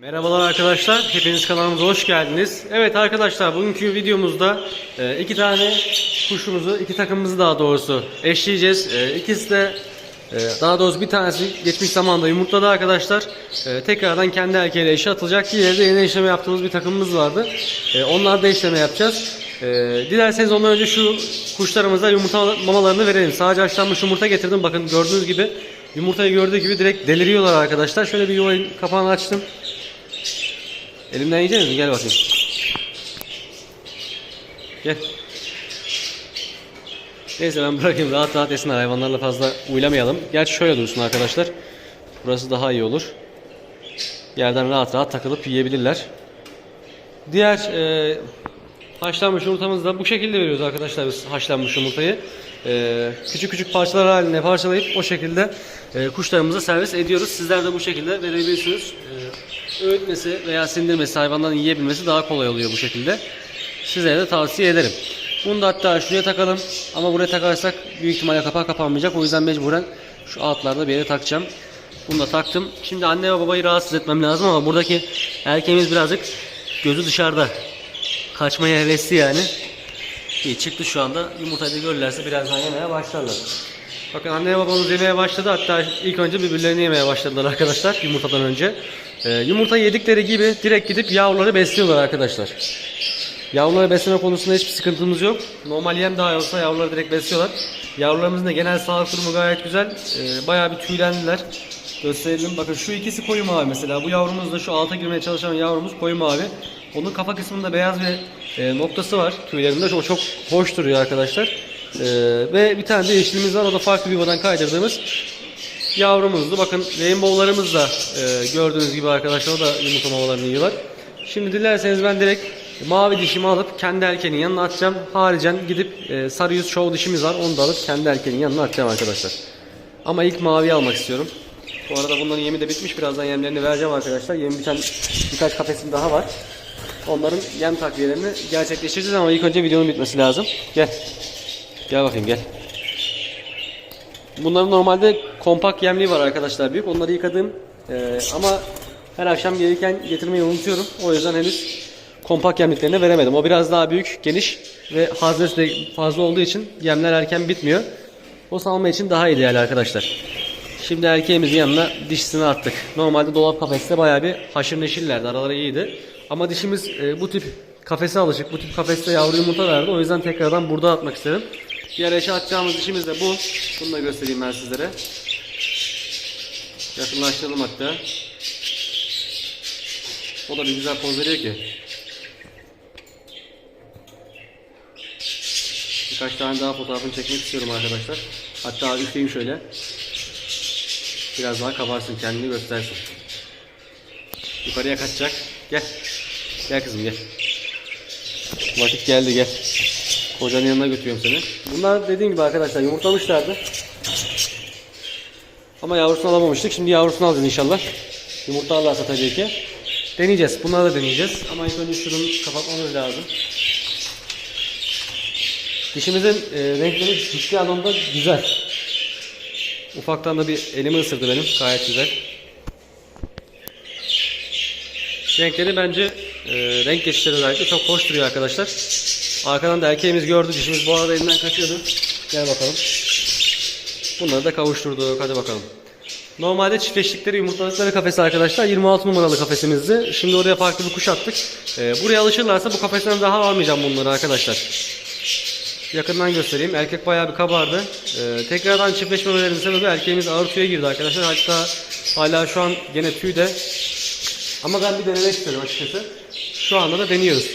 Merhabalar arkadaşlar, hepiniz kanalımıza hoş geldiniz. Evet arkadaşlar, bugünkü videomuzda e, iki tane kuşumuzu, iki takımımızı daha doğrusu eşleyeceğiz. E, İkisi de, e, daha doğrusu bir tanesi geçmiş zamanda yumurtladı arkadaşlar. Tekrardan kendi erkeğiyle eşe atılacak. Diğeri de yeni eşleme yaptığımız bir takımımız vardı. Onlar da eşleme yapacağız. Dilerseniz ondan önce şu kuşlarımıza yumurta mamalarını verelim. Sadece haşlanmış yumurta getirdim. Bakın gördüğünüz gibi yumurtayı gördüğü gibi direkt deliriyorlar arkadaşlar. Şöyle bir yuvayı kapağını açtım. Elimden yiyecek misin? Gel bakayım. Gel. Neyse ben bırakayım rahat rahat yesinler hayvanlarla fazla uylamayalım. Gerçi şöyle dursun arkadaşlar. Burası daha iyi olur. Yerden rahat rahat takılıp yiyebilirler. Diğer e, haşlanmış yumurtamızı da bu şekilde veriyoruz arkadaşlar biz haşlanmış yumurtayı. E, küçük küçük parçalar haline parçalayıp o şekilde e, kuşlarımıza servis ediyoruz. Sizler de bu şekilde verebilirsiniz. E, öğütmesi veya sindirmesi hayvanların yiyebilmesi daha kolay oluyor bu şekilde. Size de tavsiye ederim. Bunu da hatta şuraya takalım ama buraya takarsak büyük ihtimalle kapak kapanmayacak. O yüzden mecburen şu altlarda bir yere takacağım. Bunu da taktım. Şimdi anne ve babayı rahatsız etmem lazım ama buradaki erkeğimiz birazcık gözü dışarıda. Kaçmaya hevesli yani. İyi çıktı şu anda. Yumurtayı da görürlerse birazdan yemeye başlarlar. Bakın anne ve babamız yemeye başladı. Hatta ilk önce birbirlerini yemeye başladılar arkadaşlar yumurtadan önce. Ee, yumurta yedikleri gibi direkt gidip yavruları besliyorlar arkadaşlar. Yavruları besleme konusunda hiçbir sıkıntımız yok. Normal yem daha olsa yavruları direkt besliyorlar. Yavrularımızın da genel sağlık durumu gayet güzel. Ee, bayağı bir tüylendiler. Gösterelim. Bakın şu ikisi koyu mavi mesela. Bu yavrumuz da şu alta girmeye çalışan yavrumuz koyu mavi. Onun kafa kısmında beyaz bir e, noktası var tüylerinde. O çok hoş duruyor arkadaşlar. Ee, ve bir tane de yeşilimiz var. O da farklı bir yuvadan kaydırdığımız yavrumuzdu. Bakın rainbow'larımız da e, gördüğünüz gibi arkadaşlar o da yumurta mamalarını yiyorlar. Şimdi dilerseniz ben direkt mavi dişimi alıp kendi erkeğinin yanına atacağım. Haricen gidip e, sarı yüz show dişimiz var. Onu da alıp kendi erkeğinin yanına atacağım arkadaşlar. Ama ilk maviyi almak istiyorum. Bu arada bunların yemi de bitmiş. Birazdan yemlerini vereceğim arkadaşlar. Yemi biten birkaç kafesim daha var. Onların yem takviyelerini gerçekleştireceğiz ama ilk önce videonun bitmesi lazım. Gel. Gel bakayım gel. Bunların normalde kompakt yemliği var arkadaşlar büyük. Onları yıkadım. Ee, ama her akşam gelirken getirmeyi unutuyorum. O yüzden henüz kompakt yemliklerini veremedim. O biraz daha büyük, geniş ve haznesi de fazla olduğu için yemler erken bitmiyor. O salma için daha ideal arkadaşlar. Şimdi erkeğimizin yanına dişisini attık. Normalde dolap kafeste bayağı bir haşır neşillerdi. Araları iyiydi. Ama dişimiz e, bu tip kafese alışık. Bu tip kafeste yavru yumurta verdi. O yüzden tekrardan burada atmak istedim. Diğer eşe atacağımız dişimiz de bu. Bunu da göstereyim ben sizlere. Yakınlaştıralım hatta. O da bir güzel poz veriyor ki. Birkaç tane daha fotoğrafını çekmek istiyorum arkadaşlar. Hatta üfleyeyim şöyle. Biraz daha kabarsın kendini göstersin. Yukarıya kaçacak. Gel. Gel kızım gel. Vakit geldi gel. Kocanın yanına götürüyorum seni. Bunlar dediğim gibi arkadaşlar yumurtlamışlardı. Ama yavrusunu alamamıştık. Şimdi yavrusunu alacağız inşallah. Yumurta alırsa tabii ki. Deneyeceğiz. Bunları da deneyeceğiz. Ama ilk önce şunu kapatmamız lazım. Dişimizin e, renkleri ciddi anlamda güzel. Ufaktan da bir elimi ısırdı benim. Gayet güzel. Renkleri bence e, renk geçişleri özellikle çok hoş duruyor arkadaşlar. Arkadan da erkeğimiz gördü. Dişimiz bu arada elinden kaçıyordu. Gel bakalım. Bunları da kavuşturduk. Hadi bakalım. Normalde çiftleştikleri yumurtladıkları kafesi arkadaşlar 26 numaralı kafesimizdi. Şimdi oraya farklı bir kuş attık. E, buraya alışırlarsa bu kafesten daha almayacağım bunları arkadaşlar. Yakından göstereyim. Erkek bayağı bir kabardı. Ee, tekrardan çiftleşmemelerinin sebebi erkeğimiz ağır tüye girdi arkadaşlar. Hatta hala şu an gene tüyde. Ama ben bir denemek istedim açıkçası. Şu anda da deniyoruz.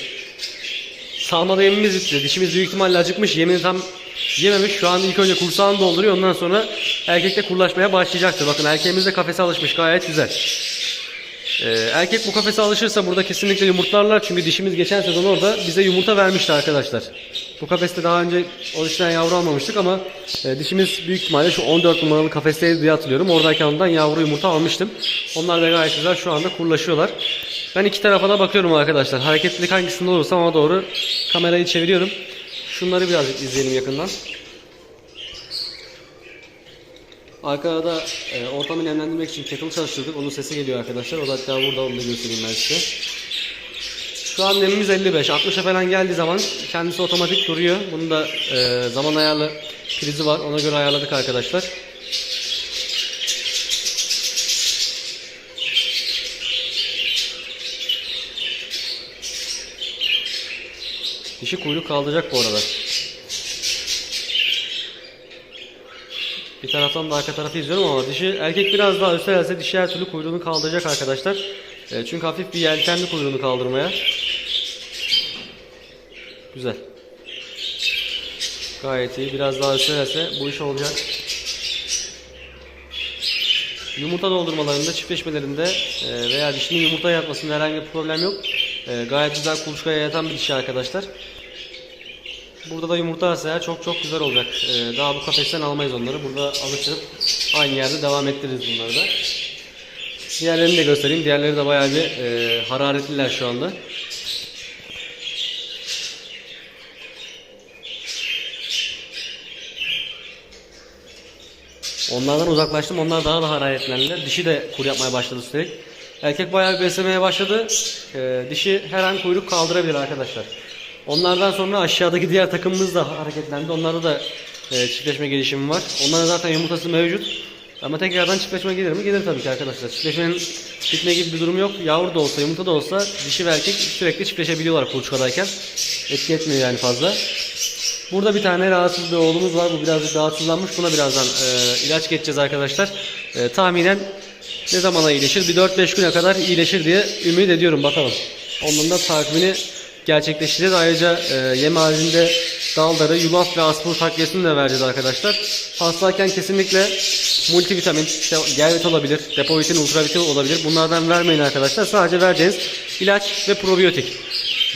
Salmada yemimiz bitti. Dişimiz büyük ihtimalle acıkmış. Yemini tam yememiş. Şu anda ilk önce kursağını dolduruyor. Ondan sonra erkekle kurlaşmaya başlayacaktır. Bakın erkeğimiz de kafese alışmış. Gayet güzel. Ee, erkek bu kafese alışırsa burada kesinlikle yumurtlarlar. Çünkü dişimiz geçen sezon orada bize yumurta vermişti arkadaşlar. Bu kafeste daha önce orijinal yavru almamıştık ama e, dişimiz büyük ihtimalle şu 14 numaralı kafesteydi diye hatırlıyorum. Oradayken ondan yavru yumurta almıştım. Onlar da gayet güzel şu anda kurlaşıyorlar. Ben iki tarafa da bakıyorum arkadaşlar. Hareketlilik hangisinde olursa ona doğru kamerayı çeviriyorum. Şunları birazcık izleyelim yakından. Arkada da e, ortamı nemlendirmek için kettle çalıştırdık. Onun sesi geliyor arkadaşlar. O da hatta burada onu da göstereyim ben size. Şu an nemimiz 55. 60'a falan geldiği zaman kendisi otomatik duruyor. Bunun da e, zaman ayarlı prizi var. Ona göre ayarladık arkadaşlar. Dişi kuyruk kaldıracak bu arada. Bir taraftan da arka tarafı izliyorum ama dişi erkek biraz daha üstelelse dişi her türlü kuyruğunu kaldıracak arkadaşlar. E, çünkü hafif bir yeltenli kuyruğunu kaldırmaya. Güzel. Gayet iyi. Biraz daha üstelelse bu iş olacak. Yumurta doldurmalarında, çiftleşmelerinde e, veya dişinin yumurta yapmasında herhangi bir problem yok. E, gayet güzel kuluçkaya yatan bir dişi arkadaşlar. Burada da yumurta arsa çok çok güzel olacak. E, daha bu kafesten almayız onları. Burada alıştırıp aynı yerde devam ettiririz bunları da. Diğerlerini de göstereyim. Diğerleri de bayağı bir e, hararetliler şu anda. Onlardan uzaklaştım. Onlar daha da hararetlendiler. Dişi de kur yapmaya başladı üstelik. Erkek bayağı bir beslemeye başladı. Ee, dişi her an kuyruk kaldırabilir arkadaşlar. Onlardan sonra aşağıdaki diğer takımımız da hareketlendi. Onlarda da e, çiftleşme gelişimi var. Onların zaten yumurtası mevcut. Ama tekrardan çiftleşme gelir mi? Gelir tabii ki arkadaşlar. Çiftleşmenin bitme gibi bir durum yok. Yavru da olsa, yumurta da olsa dişi ve erkek sürekli çiftleşebiliyorlar kuluçkadayken. Etki etmiyor yani fazla. Burada bir tane rahatsız bir oğlumuz var. Bu birazcık rahatsızlanmış. Buna birazdan e, ilaç geçeceğiz arkadaşlar. E, tahminen ne zamana iyileşir? Bir 4-5 güne kadar iyileşir diye ümit ediyorum. Bakalım. Onun da takibini gerçekleştireceğiz. Ayrıca e, yem halinde daldarı, yulaf ve aspur takviyesini de vereceğiz arkadaşlar. Hastayken kesinlikle multivitamin, işte gelvit olabilir, depovitin, ultravitin olabilir. Bunlardan vermeyin arkadaşlar. Sadece vereceğiniz ilaç ve probiyotik.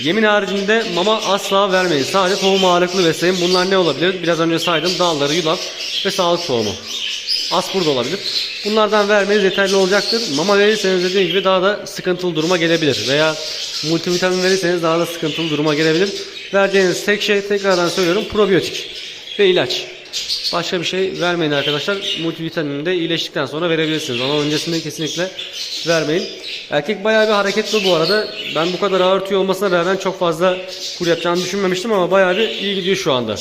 Yemin haricinde mama asla vermeyin. Sadece tohum ağırlıklı besleyin. Bunlar ne olabilir? Biraz önce saydım. Dalları, yulaf ve sağlık tohumu. Aspur da olabilir. Bunlardan vermeniz yeterli olacaktır. Mama verirseniz dediğim gibi daha da sıkıntılı duruma gelebilir. Veya multivitamin verirseniz daha da sıkıntılı duruma gelebilir. Vereceğiniz tek şey tekrardan söylüyorum probiyotik ve ilaç. Başka bir şey vermeyin arkadaşlar. Multivitamini de iyileştikten sonra verebilirsiniz. Ama öncesinde kesinlikle vermeyin. Erkek bayağı bir hareketli bu arada. Ben bu kadar ağır tüy olmasına rağmen çok fazla kur yapacağını düşünmemiştim ama bayağı bir iyi gidiyor şu anda.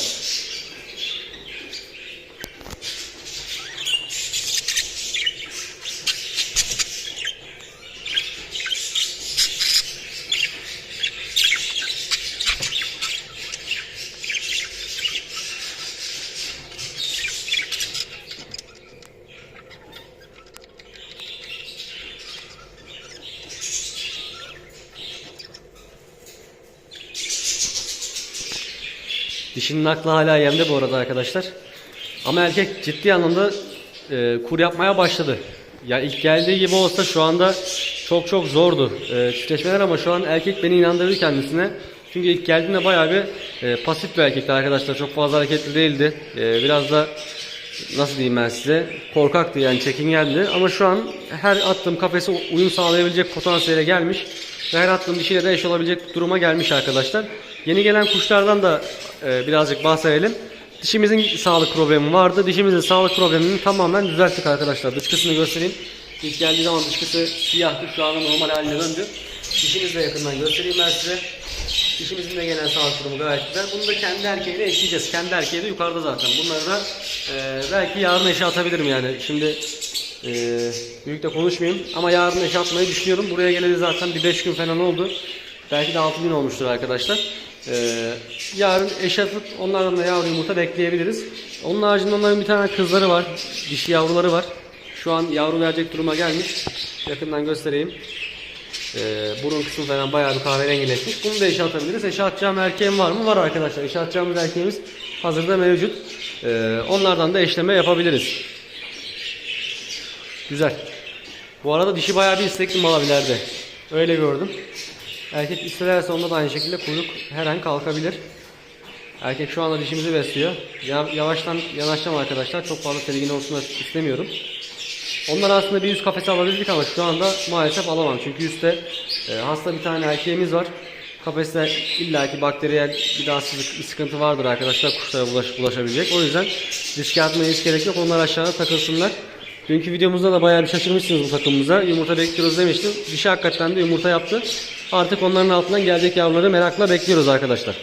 Dişinin aklı hala yemde bu arada arkadaşlar. Ama erkek ciddi anlamda e, kur yapmaya başladı. Ya ilk geldiği gibi olsa şu anda çok çok zordu e, çiftleşmeler ama şu an erkek beni inandırdı kendisine. Çünkü ilk geldiğinde bayağı bir e, pasif bir erkekti arkadaşlar. Çok fazla hareketli değildi. E, biraz da nasıl diyeyim ben size korkaktı yani çekingendi. Ama şu an her attığım kafese uyum sağlayabilecek potansiyele gelmiş. Ve her attığım dişiyle de eş olabilecek duruma gelmiş arkadaşlar. Yeni gelen kuşlardan da e, birazcık bahsedelim. Dişimizin sağlık problemi vardı. Dişimizin sağlık problemini tamamen düzelttik arkadaşlar. Dışkısını göstereyim. İlk geldiği zaman dışkısı siyahtı. Şu anda normal haline döndü. Dişimizi de yakından göstereyim ben size. Dişimizin de genel sağlık durumu gayet güzel. Bunu da kendi erkeğiyle eşleyeceğiz. Kendi erkeği de yukarıda zaten. Bunları da e, belki yarın eşe atabilirim yani. Şimdi e, büyük de konuşmayayım. Ama yarın eşe atmayı düşünüyorum. Buraya geleli zaten bir 5 gün falan oldu. Belki de 6 gün olmuştur arkadaşlar. Ee, yarın eş atıp onlardan da yavru yumurta bekleyebiliriz. Onun haricinde onların bir tane kızları var. Dişi yavruları var. Şu an yavru verecek duruma gelmiş. Yakından göstereyim. Ee, burun kısmı falan bayağı bir kahverengileşmiş. Bunu da eşe atabiliriz. Eşe atacağım erkeğim var mı? Var arkadaşlar. Eşe atacağımız erkeğimiz hazırda mevcut. Ee, onlardan da eşleme yapabiliriz. Güzel. Bu arada dişi bayağı bir istekli mavilerde. Öyle gördüm. Erkek isterse onda da aynı şekilde kuyruk her an kalkabilir. Erkek şu anda dişimizi besliyor. Ya- Yavaştan yanaşacağım arkadaşlar. Çok fazla tedirgin olsun istemiyorum. Onlar aslında bir yüz kafese alabildik ama şu anda maalesef alamam. Çünkü üstte e, hasta bir tane erkeğimiz var. Kafeste illaki bakteriyel bir daha bir sıkıntı vardır arkadaşlar kuşlara bulaş, bulaşabilecek. O yüzden riske atmaya hiç gerek yok. Onlar aşağıda takılsınlar. Dünkü videomuzda da bayağı bir şaşırmışsınız bu takımımıza. Yumurta bekliyoruz demiştim. Dişi hakikaten de yumurta yaptı. Artık onların altından gelecek yavruları merakla bekliyoruz arkadaşlar.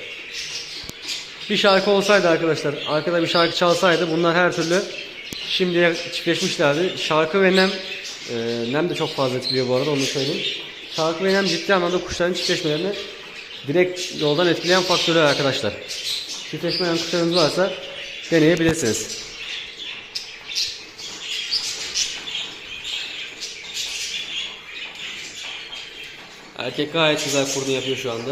Bir şarkı olsaydı arkadaşlar, arkada bir şarkı çalsaydı bunlar her türlü şimdiye çiftleşmişlerdi. Şarkı ve nem, e, nem de çok fazla etkiliyor bu arada onu söyleyeyim. Şarkı ve nem ciddi anlamda kuşların çiftleşmelerini direkt yoldan etkileyen faktörler arkadaşlar. Çiftleşmeyen kuşlarınız varsa deneyebilirsiniz. Erkek gayet güzel kurdu yapıyor şu anda.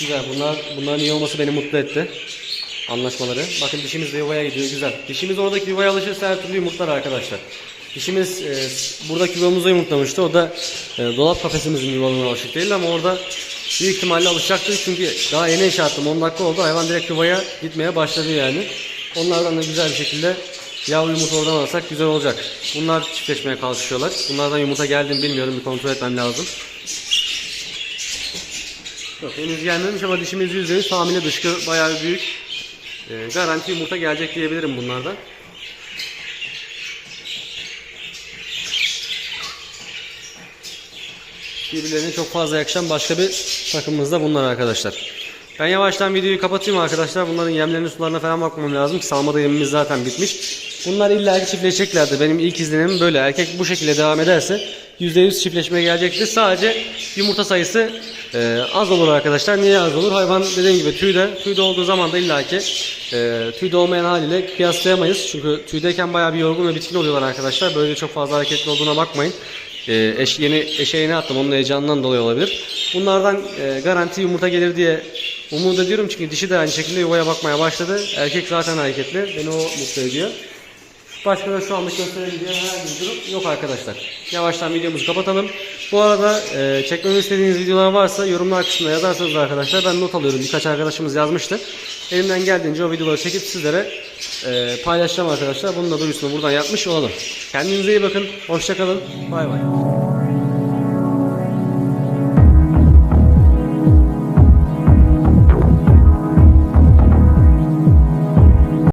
Güzel. Bunlar bunların iyi olması beni mutlu etti. Anlaşmaları. Bakın dişimiz de yuvaya gidiyor. Güzel. Dişimiz oradaki yuvaya alışırsa her türlü yumurtlar arkadaşlar. Dişimiz e, buradaki yuvamıza yumurtlamıştı. O da e, dolap kafesimizin yuvalığına alışık değil ama orada büyük ihtimalle alışacaktır. Çünkü daha yeni eşe attım. 10 dakika oldu. Hayvan direkt yuvaya gitmeye başladı yani. Onlardan da güzel bir şekilde yavru yumurta oradan alırsak güzel olacak. Bunlar çiftleşmeye kalkışıyorlar. Bunlardan yumurta geldi mi bilmiyorum. Bir kontrol etmem lazım. Yok henüz gelmemiş ama dişimiz %100 hamile dışkı bayağı büyük. Ee, garanti yumurta gelecek diyebilirim bunlardan. Birbirlerine çok fazla yakışan başka bir takımımız da bunlar arkadaşlar. Ben yavaştan videoyu kapatayım arkadaşlar. Bunların yemlerine sularına falan bakmam lazım salmada yemimiz zaten bitmiş. Bunlar illa ki çiftleşeceklerdir. Benim ilk izlenimim böyle. Erkek bu şekilde devam ederse %100 çiftleşmeye gelecektir. Sadece yumurta sayısı e, az olur arkadaşlar. Niye az olur? Hayvan dediğim gibi tüyde. Tüyde olduğu zaman da illa ki e, tüyde olmayan haliyle kıyaslayamayız. Çünkü tüydeyken bayağı bir yorgun ve bitkin oluyorlar arkadaşlar. Böyle çok fazla hareketli olduğuna bakmayın. E, eş, yeni eşe yeni attım. Onun heyecanından dolayı olabilir. Bunlardan e, garanti yumurta gelir diye umut ediyorum. Çünkü dişi de aynı şekilde yuvaya bakmaya başladı. Erkek zaten hareketli. Beni o mutlu ediyor. Başka da şu anlık gösterebileceğim herhangi bir durum yok arkadaşlar. Yavaştan videomuzu kapatalım. Bu arada e, çekmemi istediğiniz videolar varsa yorumlar kısmına yazarsanız arkadaşlar ben not alıyorum. Birkaç arkadaşımız yazmıştı. Elimden geldiğince o videoları çekip sizlere e, paylaşacağım arkadaşlar. Bunun da duyusunu buradan yapmış olalım. Kendinize iyi bakın. Hoşçakalın. Bay bay.